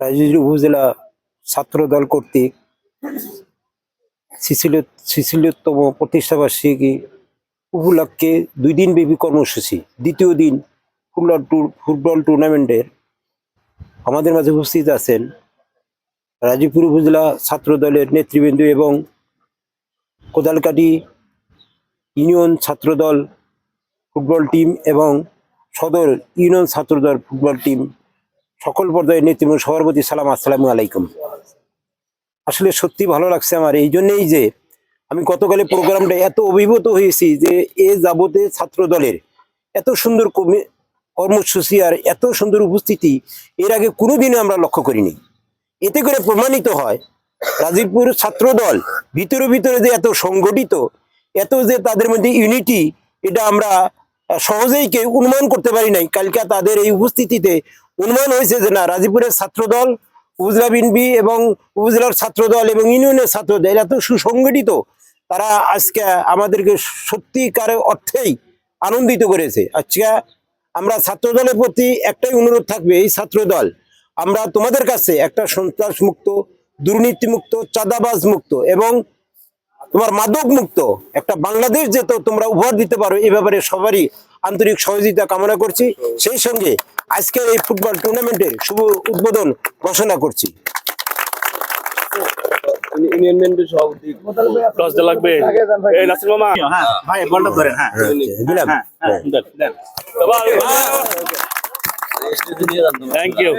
রাজনীতি উপজেলা ছাত্র দল কর্তৃক শিশিল শিশিলোত্তম প্রতিষ্ঠাবার্ষিকী উপলক্ষে দুই দিন ব্যাপী কর্মসূচি। দ্বিতীয় দিন ফুটবল টুর ফুটবল টুর্নামেন্টের আমাদের মাঝে উপস্থিত আছেন রাজীবপুর উপজেলা ছাত্র দলের নেতৃবৃন্দ এবং Kodalkati union Chhatra Dal football team এবং সদর ইউনিয়ন ছাত্রদল ফুটবল টিম সকল পর্যায়ের নেতৃবৃন্দ সবার প্রতি সালাম, আসসালামু আলাইকুম। আসলে সত্যি ভালো লাগছে আমার এই জন্যেই যে আমি গতকালে প্রোগ্রামটা এত অভিভূত হয়েছি যে এ যাবতে ছাত্র দলের এত সুন্দর কর্মসূচি আর এত সুন্দর উপস্থিতি এর আগে কোনোদিনও আমরা লক্ষ্য করিনি। এতে করে প্রমাণিত হয়, রাজীবপুর ছাত্র দল ভিতরে ভিতরে যে এত সংগঠিত, এত যে তাদের মধ্যে ইউনিটি এটা আমরা সহজেই কেউ অনুমান করতে পারি নাই। কালকে তাদের এই উপস্থিতিতে অনুমান হয়েছে যে না, রাজীবপুরের ছাত্রদল, উপজেলা বিনবি এবং উপজেলার ছাত্রদল এবং ইউনিয়নের ছাত্র দল এত সুসংগঠিত। তারা আজকে আমাদেরকে সত্যিকার অর্থেই আনন্দিত করেছে। আজকে আমরা ছাত্রদলের প্রতি একটাই অনুরোধ থাকবে, এই ছাত্রদল, আমরা তোমাদের কাছে একটা সন্ত্রাস মুক্ত দুর্নীতি মুক্ত চাঁদাবাজ মুক্ত এবং তোমার মাদক মুক্ত একটা বাংলাদেশ যে তো তোমরা উপহার দিতে পারো, এ ব্যাপারে সবারই আন্তরিক সহযোগিতা কামনা করছি। সেই সঙ্গে আজকের এই ফুটবল টুর্নামেন্টের শুভ উদ্বোধন ঘোষণা করছি। ইউনিয়ন সভাপতি দশ দিন লাগবে। এই নাসির মামা। হ্যাঁ ভাই বলটা ধরেন হ্যাঁ। দিলাম। দেন দেন। Thank you